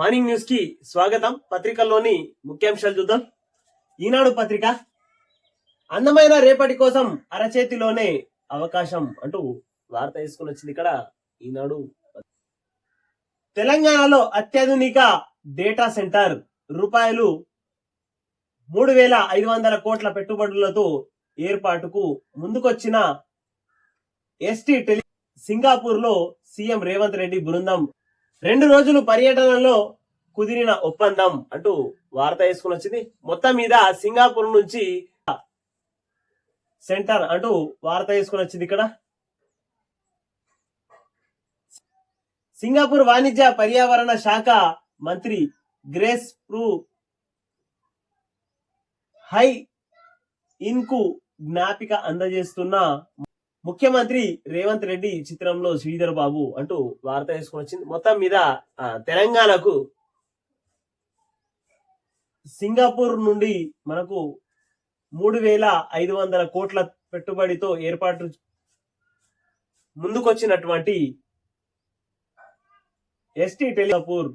Morning న్యూస్కి స్వాగతం. పత్రికల్లోని ముఖ్యాంశాలు చూద్దాం. ఈనాడు పత్రిక అందమైన రేపటి కోసం అరచేతిలోనే అవకాశం అంటూ వార్త వేసుకుని వచ్చింది ఇక్కడ ఈనాడు తెలంగాణలో అత్యాధునిక డేటా సెంటర్ రూపాయలు మూడు వేల ఐదు వందల కోట్ల పెట్టుబడులతో ఏర్పాటుకు ముందుకొచ్చిన ఎస్టీ టెలి సింగాపూర్లో సీఎం రేవంత్ రెడ్డి బృందం రెండు రోజులు పర్యటనలో కుదిరిన ఒప్పందం అంటూ వార్త వేసుకుని వచ్చింది. మొత్తం మీద సింగపూర్ నుంచి సెంటర్ అంటూ వార్త వేసుకుని వచ్చింది ఇక్కడ. సింగపూర్ వాణిజ్య పర్యావరణ శాఖ మంత్రి గ్రేస్ ప్రూ హై ఇన్కు జ్ఞాపిక అందజేస్తున్న ముఖ్యమంత్రి రేవంత్ రెడ్డి చిత్రంలో శ్రీధర్ బాబు అంటూ వార్త వేసుకుని వచ్చింది. మొత్తం మీద తెలంగాణకు సింగపూర్ నుండి మనకు మూడు వేల ఐదు వందల కోట్ల పెట్టుబడితో ఏర్పాటు ముందుకొచ్చినటువంటి ఎస్టీ టెలిపూర్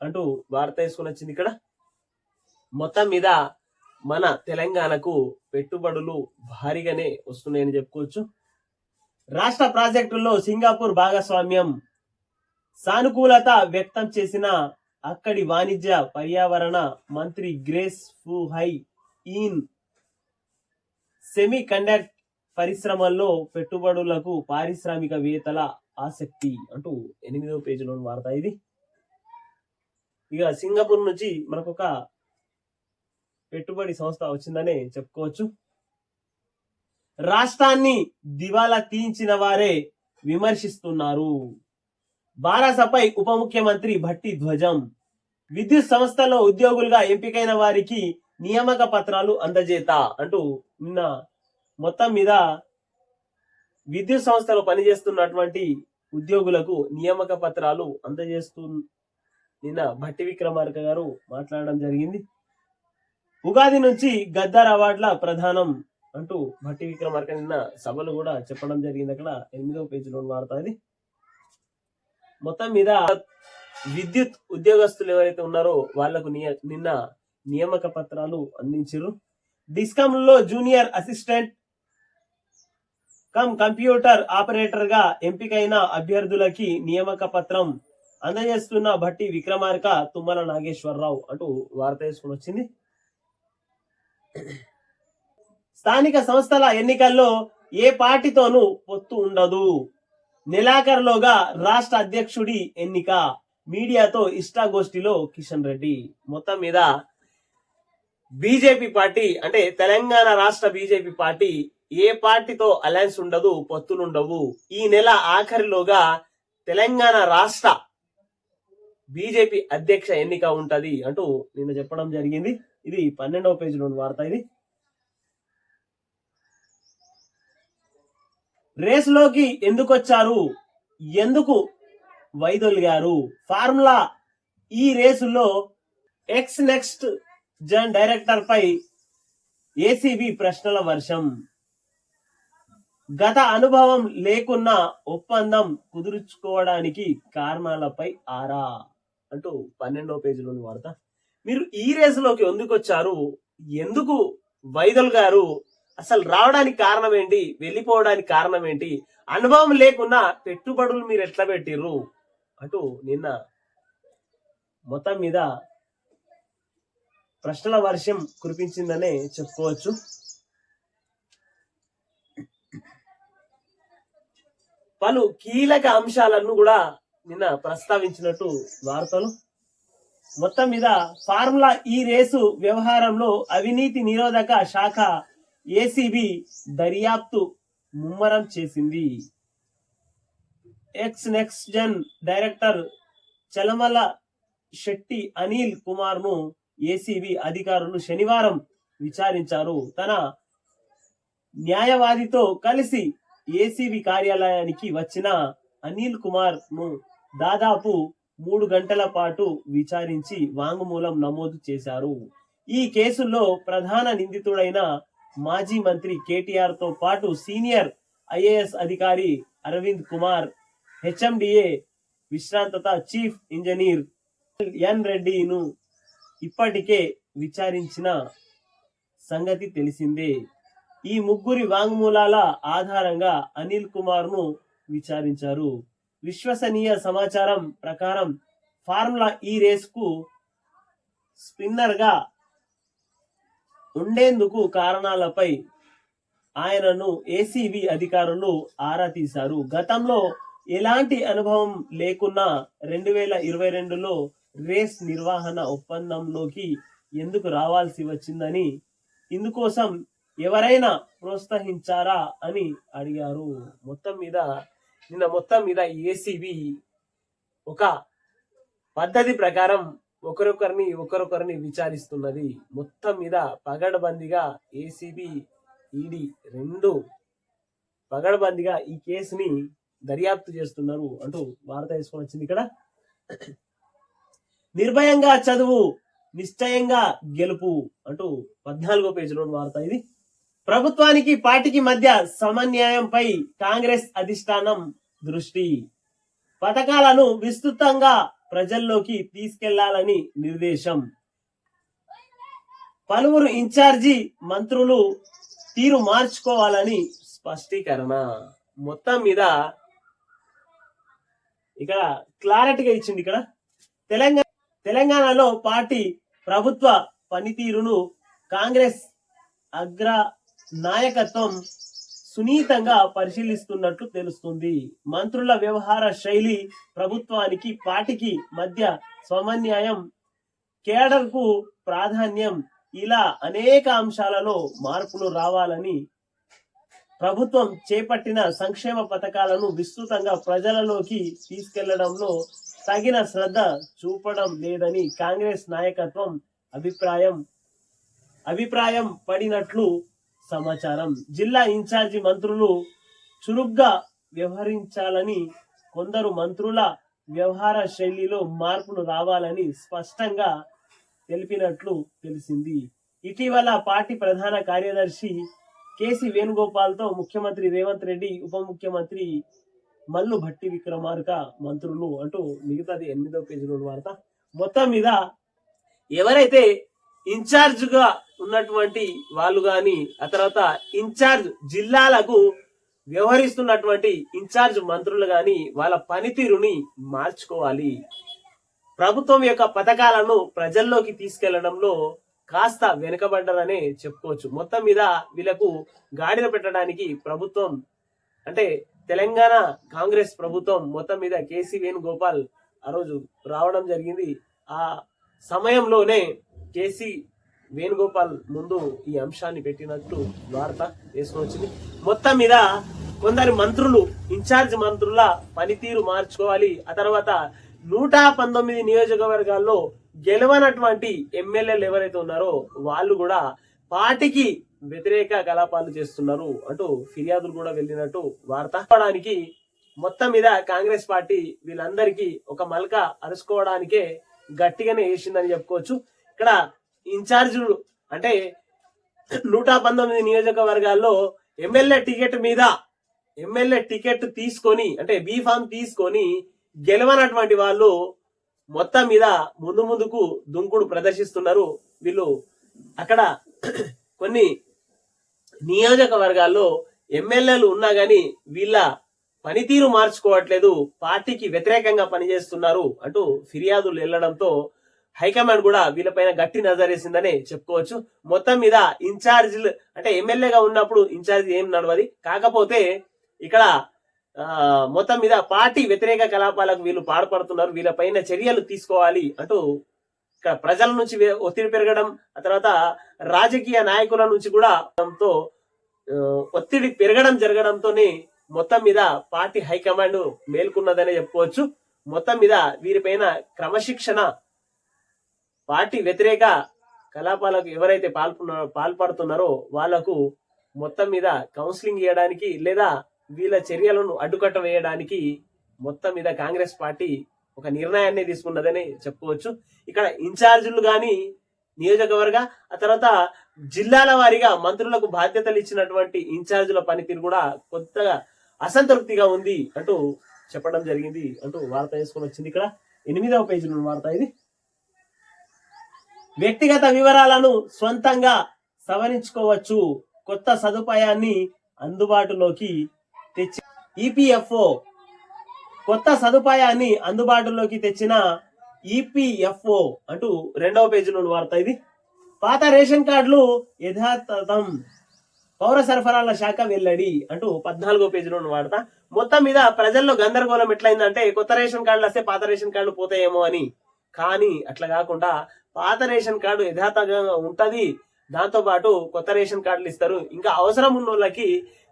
అంటూ వార్త వేసుకుని వచ్చింది ఇక్కడ. మొత్తం మీద మన తెలంగాణకు పెట్టుబడులు భారీగానే వస్తున్నాయని చెప్పుకోవచ్చు. రాష్ట్ర ప్రాజెక్టుల్లో సింగపూర్ భాగస్వామ్యం సానుకూలత వ్యక్తం చేసిన అక్కడి వాణిజ్య పర్యావరణ మంత్రి Grace Fu Hai Yien semi conduct పరిశ్రమల్లో పెట్టుబడులకు పారిశ్రామికవేత్తల ఆసక్తి అంటూ ఎనిమిదవ పేజీలోని వార్త ఇది. ఇక సింగపూర్ నుంచి మనకు ఒక పెట్టుబడి సంస్థ వచ్చిందనే చెప్పుకోవచ్చు. రాష్ట్రాన్ని దివాలా తీయించిన వారే విమర్శిస్తున్నారు. బారాసపై ఉప ముఖ్యమంత్రి భట్టి ధ్వజం. విద్యుత్ సంస్థలో ఉద్యోగులుగా ఎంపికైన వారికి నియామక పత్రాలు అందజేత అంటూ నిన్న మొత్తం మీద విద్యుత్ సంస్థలో పనిచేస్తున్నటువంటి ఉద్యోగులకు నియామక పత్రాలు అందజేస్తూ నిన్న భట్టి విక్రమార్క గారు మాట్లాడడం జరిగింది. ఉగాది నుంచి గద్దార్ అవార్డుల ప్రధానం అంటూ భట్టి విక్రమార్క నిన్న సభలు కూడా చెప్పడం జరిగింది అక్కడ. ఎనిమిదవ పేజీలో వార్త మొత్తం మీద విద్యుత్ ఉద్యోగస్తులు ఎవరైతే ఉన్నారో వాళ్ళకు నియ- నిన్న నియామక పత్రాలు అందించారు డిస్కంలో జూనియర్ అసిస్టెంట్ కమ్ కంప్యూటర్ ఆపరేటర్గా ఎంపికైన అభ్యర్థులకి నియామక పత్రం అందజేస్తున్న భట్టి విక్రమార్క తుమ్మల నాగేశ్వరరావు అంటూ వార్త వేసుకుని వచ్చింది. స్థానిక సంస్థల ఎన్నికల్లో ఏ పార్టీతోనూ పొత్తు ఉండదు. నెలాఖరులోగా రాష్ట్ర అధ్యక్షుడి ఎన్నిక. మీడియాతో ఇష్టాగోష్ఠిలో కిషన్ రెడ్డి. మొత్తం మీద బీజేపీ పార్టీ అంటే తెలంగాణ రాష్ట్ర బీజేపీ పార్టీ ఏ పార్టీతో అలయన్స్ ఉండదు పొత్తులుండవు ఈ నెల ఆఖరిలోగా తెలంగాణ రాష్ట్ర బీజేపీ అధ్యక్ష ఎన్నిక ఉంటది అంటూ నిన్న చెప్పడం జరిగింది. ఇది పన్నెండవ పేజీలో వార్త ఇది. రేసులోకి ఎందుకు వచ్చారు ఎందుకు వైదొలిగారు? ఫార్ములా ఈ రేసులో ఎక్స్ నెక్స్ట్ జన్ డైరెక్టర్ పై ఏసీబీ ప్రశ్నల వర్షం. గత అనుభవం లేకున్నా ఒప్పందం కుదుర్చుకోవడానికి కారణాలపై ఆరా అంటూ పన్నెండో పేజీలోని వార్త మీరు ఈ రేసులోకి ఎందుకు వచ్చారు ఎందుకు వైదల్ గారు అసలు రావడానికి కారణం ఏంటి? వెళ్ళిపోవడానికి కారణం ఏంటి? అనుభవం లేకున్నా పెట్టుబడులు మీరు ఎట్లా పెట్టిర్రు? అంటూ నిన్న మొత్తం మీద ప్రశ్నల వర్షం కురిపించిందనే చెప్పుకోవచ్చు. పలు కీలక అంశాలను కూడా నిన్న ప్రస్తావించినట్టు వార్తలు. మొత్తం మీద ఫార్ములా ఈ రేసు వ్యవహారంలో అవినీతి నిరోధక శాఖ ఏసీబీ దర్యాప్తు ముమ్మరం చేసింది. X next gen director Chalamala Setty Anil కుమార్ను ACB అధికారులు శనివారం విచారించారు. తన న్యాయవాదితో కలిసి ఏసీబీ కార్యాలయానికి వచ్చిన అనిల్ కుమార్ను దాదాపు మూడు గంటల పాటు విచారించి వాంగ్మూలం నమోదు చేశారు. ఈ కేసులో ప్రధాన నిందితుడైన మాజీ మంత్రి కేటీఆర్తో పాటు సీనియర్ ఐఏఎస్ అధికారి అరవింద్ కుమార్ హెచ్ఎండిఏ విశ్రాంతత చీఫ్ ఇంజనీర్ ఎన్ రెడ్డిను ఇప్పటికే విచారించిన సంగతి తెలిసిందే. ఈ ముగ్గురి వాంగ్మూలాల ఆధారంగా అనిల్ కుమార్ను విచారించారు. విశ్వసనీయ సమాచారం ప్రకారం ఫార్ములా ఈ రేస్కు స్పిన్నర్గా ఉండేందుకు కారణాలపై ఆయనను ఏసీబీ అధికారులు ఆరా తీశారు. గతంలో ఎలాంటి అనుభవం లేకున్నా రెండు వేల ఇరవై రెండులో రేస్ నిర్వహణ ఒప్పందంలోకి ఎందుకు రావాల్సి వచ్చిందని ఇందుకోసం ఎవరైనా ప్రోత్సహించారా అని అడిగారు. మొత్తం మీద నిన్న మొత్తం మీద ఏసీబీ ఒక పద్ధతి ప్రకారం ఒకరొకరిని ఒకరొకరిని విచారిస్తున్నది. మొత్తం మీద పగడబందిగా ఏసీబీ ఈడీ రెండు పగడబందిగా ఈ కేసుని దర్యాప్తు చేస్తున్నారు అంటూ వార్త వేసుకొని వచ్చింది ఇక్కడ. నిర్భయంగా చదువు నిశ్చయంగా గెలుపు అంటూ పద్నాలుగో పేజీలో వార్త ఇది. ప్రభుత్వానికి పార్టీకి మధ్య సమన్యాయంపై కాంగ్రెస్ అధిష్టానం దృష్టి. పథకాలను విస్తృతంగా ప్రజల్లోకి తీసుకెళ్ళాలని నిర్దేశం. పలువురు ఇన్ఛార్జి మంత్రులు తీరు మార్చుకోవాలని స్పష్టీకరణ. మొత్తం మీద ఇక్కడ క్లారిటీగా ఇచ్చింది ఇక్కడ. తెలంగాణ తెలంగాణలో పార్టీ ప్రభుత్వ పనితీరును కాంగ్రెస్ అగ్ర నాయకత్వం సునీతంగా పరిశీలిస్తున్నట్లు తెలుస్తుంది. మంత్రుల వ్యవహార శైలి ప్రభుత్వానికి పార్టీకి మధ్య సమన్యాయం కేడర్కు ప్రాధాన్యం ఇలా అనేక అంశాలలో మార్పులు రావాలని ప్రభుత్వం చేపట్టిన సంక్షేమ పథకాలను విస్తృతంగా ప్రజలలోకి తీసుకెళ్ళడంలో తగిన శ్రద్ధ చూపడం లేదని కాంగ్రెస్ నాయకత్వం అభిప్రాయం అభిప్రాయం పడినట్లు సమాచారం. జిల్లా ఇన్ఛార్జి మంత్రులు చురుగ్గా వ్యవహరించాలని కొందరు మంత్రుల వ్యవహార శైలిలో మార్పులు రావాలని స్పష్టంగా తెలిపినట్లు తెలిసింది. ఇటీవల పార్టీ ప్రధాన కార్యదర్శి కేసి వేణుగోపాల్తో ముఖ్యమంత్రి రేవంత్ రెడ్డి ఉప ముఖ్యమంత్రి మల్లు భట్టి విక్రమార్క మంత్రులు అంటూ మిగతాది ఎనిమిదో పేజీలో వార్త. మొత్తం మీద ఎవరైతే ఇన్ఛార్జ్గా ఉన్నటువంటి వాళ్ళు గాని ఆ తర్వాత ఇన్ఛార్జ్ జిల్లాలకు వ్యవహరిస్తున్నటువంటి ఇన్ఛార్జ్ మంత్రులు గాని వాళ్ళ పనితీరుని మార్చుకోవాలి. ప్రభుత్వం యొక్క పథకాలను ప్రజల్లోకి తీసుకెళ్ళడంలో కాస్త వెనుకబడ్డారనే చెప్పుకోవచ్చు. మొత్తం మీద వీళ్ళకు గాడిన పెట్టడానికి ప్రభుత్వం అంటే తెలంగాణ కాంగ్రెస్ ప్రభుత్వం మొత్తం మీద కేసీ వేణుగోపాల్ ఆ రోజు రావడం జరిగింది. ఆ సమయంలోనే కేసీ వేణుగోపాల్ ముందు ఈ అంశాన్ని పెట్టినట్టు వార్త వేసుకొని వచ్చింది. మొత్తం మీద కొందరు మంత్రులు ఇన్ఛార్జ్ మంత్రుల పనితీరు మార్చుకోవాలి. ఆ తర్వాత నూట పంతొమ్మిది నియోజకవర్గాల్లో గెలవనటువంటి ఎమ్మెల్యేలు ఎవరైతే ఉన్నారో వాళ్ళు కూడా పార్టీకి వ్యతిరేక కలాపాలు చేస్తున్నారు అంటూ ఫిర్యాదులు కూడా వెళ్ళినట్టు వార్త. చెప్పడానికి మొత్తం మీద కాంగ్రెస్ పార్టీ వీళ్ళందరికీ ఒక మలక అరుచుకోవడానికే గట్టిగానే వేసిందని చెప్పుకోవచ్చు. ఇక్కడ ఇన్ఛార్జీలు అంటే నూట పంతొమ్మిది నియోజకవర్గాల్లో ఎమ్మెల్యే టికెట్ మీద ఎమ్మెల్యే టికెట్ తీసుకొని అంటే బీ ఫామ్ తీసుకొని గెలవనటువంటి వాళ్ళు మొత్తం మీద ముందు ముందుకు దుంకుడు ప్రదర్శిస్తున్నారు. వీళ్ళు అక్కడ కొన్ని నియోజకవర్గాల్లో ఎమ్మెల్యేలు ఉన్నా గాని వీళ్ళ పనితీరు మార్చుకోవట్లేదు పార్టీకి వ్యతిరేకంగా పనిచేస్తున్నారు అంటూ ఫిర్యాదులు వెళ్ళడంతో హైకమాండ్ కూడా వీళ్ళపైన గట్టి నజరేసిందనే చెప్పుకోవచ్చు. మొత్తం మీద ఇన్ఛార్జీలు అంటే ఎమ్మెల్యేగా ఉన్నప్పుడు ఇన్ఛార్జ్ ఏం నడవది. కాకపోతే ఇక్కడ మొత్తం మీద పార్టీ వ్యతిరేక కలాపాలకు వీళ్ళు పాల్పడుతున్నారు వీళ్ళపైన చర్యలు తీసుకోవాలి అంటూ ఇక్కడ ప్రజల నుంచి ఒత్తిడి పెరగడం ఆ తర్వాత రాజకీయ నాయకుల నుంచి కూడా ఒత్తిడి పెరగడం జరగడంతోనే మొత్తం మీద పార్టీ హైకమాండ్ మేల్కొన్నదనే చెప్పుకోవచ్చు. మొత్తం మీద వీరిపైన క్రమశిక్షణ పార్టీ వ్యతిరేక కలాపాలకు ఎవరైతే పాల్పొన్న పాల్పడుతున్నారో వాళ్ళకు మొత్తం మీద కౌన్సిలింగ్ ఇవ్వడానికి లేదా వీళ్ళ చర్యలను అడ్డుకట్ట వేయడానికి మొత్తం మీద కాంగ్రెస్ పార్టీ ఒక నిర్ణయాన్ని తీసుకున్నదని చెప్పుకోవచ్చు. ఇక్కడ ఇన్ఛార్జీలు కానీ నియోజకవర్గ ఆ తర్వాత జిల్లాల వారీగా మంత్రులకు బాధ్యతలు ఇచ్చినటువంటి ఇన్ఛార్జీల పనితీరు కూడా కొత్తగా అసంతృప్తిగా ఉంది అంటూ చెప్పడం జరిగింది అంటూ వార్త వేసుకొని వచ్చింది ఇక్కడ. ఎనిమిదవ పేజీలో వార్త ఇది. వ్యక్తిగత వివరాలను సొంతంగా సవరించుకోవచ్చు. కొత్త సదుపాయాన్ని అందుబాటులోకి తెచ్చి ఈపీఎఫ్ఓ కొత్త సదుపాయాన్ని అందుబాటులోకి తెచ్చిన ఈపిఎఫ్ఓ అంటూ రెండవ పేజీలో వార్త ఇది. పాత రేషన్ కార్డులు యథాతథం పౌర సరఫరాల శాఖ వెల్లడి అంటూ పద్నాలుగో పేజీలో వార్త. మొత్తం మీద ప్రజల్లో గందరగోళం ఎట్లయిందంటే కొత్త రేషన్ కార్డులు వస్తే పాత రేషన్ కార్డులు పోతాయేమో అని. కానీ అట్లా కాకుండా పాత రేషన్ కార్డు యథాతథంగా ఉంటుంది. దాంతో పాటు కొత్త రేషన్ కార్డులు ఇస్తారు. ఇంకా అవసరం ఉన్న వాళ్ళకి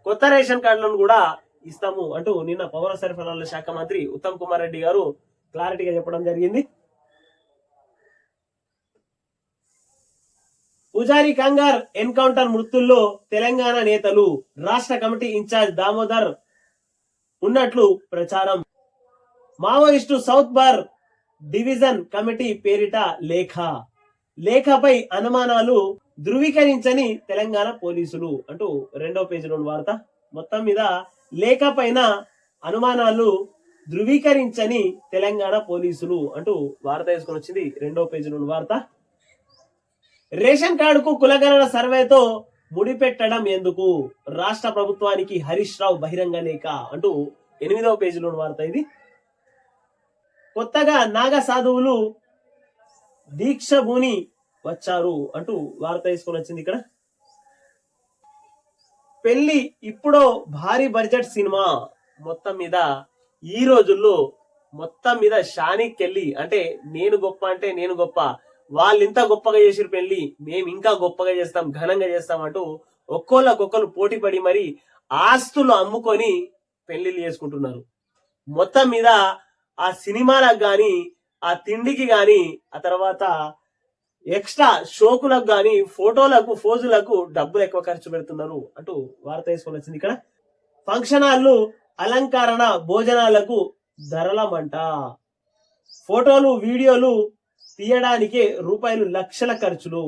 కొత్త రేషన్ కార్డులను కూడా ఇస్తాము అంటూ నిన్న పౌర సరఫరాల శాఖ మంత్రి ఉత్తమ్ కుమార్ రెడ్డి గారు క్లారిటీగా చెప్పడం జరిగింది. పూజారి కంగార్ ఎన్కౌంటర్ మృతుల్లో తెలంగాణ నేతలు రాష్ట్ర కమిటీ ఇన్ఛార్జ్ దామోదర్ ఉన్నట్లు ప్రచారం. Maoist south bar division committee పేరిట లేఖ. లేఖపై అనుమానాలు ధృవీకరించని తెలంగాణ పోలీసులు. అంటూ రెండో పేజీలో వార్త. మొత్తం మీద లేఖ పైన అనుమానాలు ధృవీకరించని తెలంగాణ పోలీసులు అంటూ వార్త వేసుకొని వచ్చింది రెండో పేజీలో వార్త. రేషన్ కార్డుకు కులగణన సర్వేతో ముడిపెట్టడం ఎందుకు? రాష్ట్ర ప్రభుత్వానికి హరీష్ రావు బహిరంగ లేఖ అంటూ ఎనిమిదవ పేజీలో వార్త ఇది. కొత్తగా నాగ సాధువులు దీక్ష భూని వచ్చారు అంటూ వార్త తీసుకొని వచ్చింది ఇక్కడ. పెళ్ళి ఇప్పుడో భారీ బడ్జెట్ సినిమా మొత్తం మీద ఈ రోజుల్లో మొత్తం మీద షానికి వెళ్ళి అంటే నేను గొప్ప అంటే నేను గొప్ప వాళ్ళు ఇంత గొప్పగా చేసిరు పెళ్ళి మేము ఇంకా గొప్పగా చేస్తాం ఘనంగా చేస్తాం అంటూ ఒక్కోళ్ళకొక్కరు పోటీ పడి మరి ఆస్తులు అమ్ముకొని పెళ్ళిళ్ళు చేసుకుంటున్నారు. మొత్తం మీద ఆ సినిమాలకు కానీ ఆ తిండికి కానీ ఆ తర్వాత ఎక్స్ట్రా షోకులకు కానీ ఫోటోలకు ఫోజులకు డబ్బులు ఎక్కువ ఖర్చు పెడుతున్నారు అంటూ వార్త వేసుకొని వచ్చింది ఇక్కడ. ఫంక్షన్ హాళ్ళు అలంకరణ భోజనాలకు ధరలమంట. ఫోటోలు వీడియోలు తీయడానికే రూపాయలు లక్షల ఖర్చులు.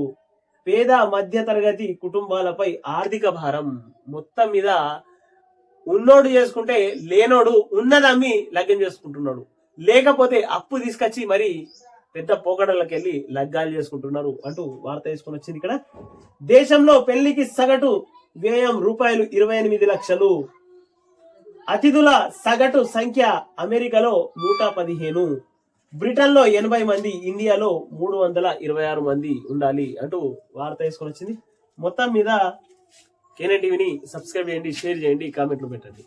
పేద మధ్య తరగతి కుటుంబాలపై ఆర్థిక భారం. మొత్తం మీద ఉన్నోడు చేసుకుంటే లేనోడు ఉన్నదమ్మి లగ్గం చేసుకుంటున్నాడు. లేకపోతే అప్పు తీసుకొచ్చి మరి పెద్ద పోకడలకు వెళ్ళి లగ్గాలు చేసుకుంటున్నారు అంటూ వార్త వేసుకొని వచ్చింది ఇక్కడ. దేశంలో పెళ్ళికి సగటు వ్యయం రూపాయలు ఇరవై ఎనిమిది లక్షలు. అతిథుల సగటు సంఖ్య అమెరికాలో నూట పదిహేను. బ్రిటన్లో ఎనభై మంది ఇండియాలో మూడు వందల ఇరవై ఆరు మంది ఉండాలి అంటూ వార్త వేసుకొని వచ్చింది. మొత్తం మీద కేనే టీవీని సబ్స్క్రైబ్ చేయండి షేర్ చేయండి కామెంట్లు పెట్టండి.